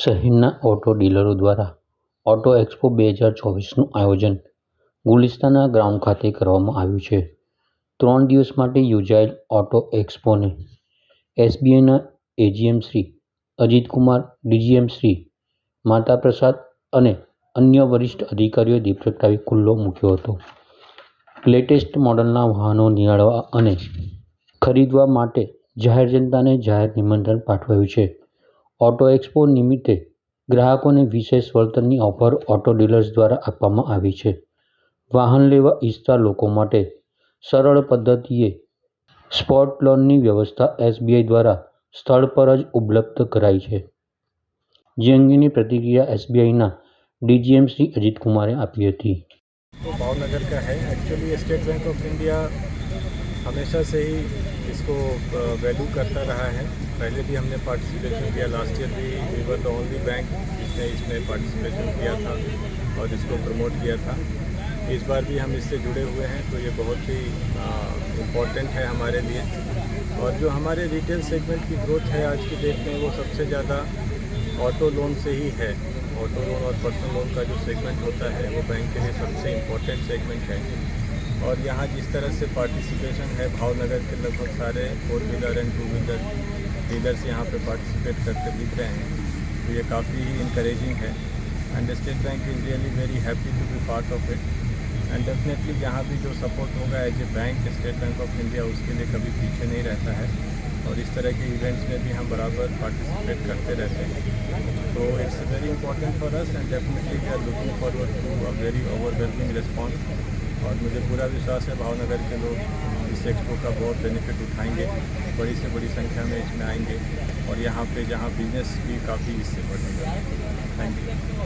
શહેરના ઓટો ડીલરો દ્વારા auto expo બે હજાર ચોવીસનું આયોજન ગુલિસ્તાના ગ્રાઉન્ડ ખાતે કરવામાં આવ્યું છે. ત્રણ દિવસ માટે યોજાયેલ ઓટો એક્સપોને એસબીઆઈના એજીએમ શ્રી અજીતકુમાર, ડીજીએમ શ્રી માતા પ્રસાદ અને અન્ય વરિષ્ઠ અધિકારીઓએ દીપ પ્રગટાવી ખુલ્લો મૂક્યો હતો. લેટેસ્ટ મોડલના વાહનો નિહાળવા અને ખરીદવા માટે જાહેર જનતાને જાહેર નિમંત્રણ પાઠવાયું છે. ઓટો એક્સપો નિમિત્તે ગ્રાહકોને વિશેષ વળતરની ઓફર ઓટો ડીલર્સ દ્વારા આપવામાં આવી છે વાહન લેવા ઈચ્છતા લોકો માટે સરળ પદ્ધતિએ સ્પોટ લોનની વ્યવસ્થા એસબીઆઈ દ્વારા સ્થળ પર જ ઉપલબ્ધ કરાઈ છે જે અંગેની પ્રતિક્રિયા એસબીઆઈના डीजीएम श्री अजीत कुमार ने आपी थी तो भावनगर का है actually State Bank of India हमेशा से ही इसको वैल्यू करता रहा है पहले भी हमने पार्टिसिपेशन किया। लास्ट ईयर भी we were the only bank जिसने इसमें पार्टिसिपेशन किया था और इसको प्रमोट किया था। इस बार भी हम इससे जुड़े हुए हैं तो ये बहुत ही इम्पोर्टेंट है हमारे लिए। और जो हमारे रिटेल सेगमेंट की ग्रोथ है, आज की डेट में वो सबसे ज़्यादा ऑटो लोन से ही है। ऑटो लोन और पर्सनल लोन का जो सेगमेंट होता है, वो बैंक के लिए सबसे इम्पोर्टेंट सेगमेंट है। और यहाँ जिस तरह से पार्टिसिपेशन है, भावनगर के लगभग सारे four wheeler and two wheeler dealers यहाँ पे पार्टिसिपेट करते दिख रहे हैं तो ये काफ़ी ही इंकरेजिंग है। And State Bank is really very happy to be part of it and definitely यहाँ भी जो सपोर्ट होगा as a bank State Bank of India उसके लिए कभी पीछे नहीं रहता है। और इस तरह के इवेंट्स में भी हम बराबर पार्टिसिपेट करते रहते हैं। तो it's very important for us and definitely we are looking forward to a very overwhelming response और मुझे पूरा विश्वास है भावनगर के लोग इस एक्सपो का बहुत बेनिफिट उठाएँगे, बड़ी से बड़ी संख्या में इसमें आएँगे और यहाँ पे जहाँ बिज़नेस भी काफ़ी इससे बढ़ेगा थैंक यू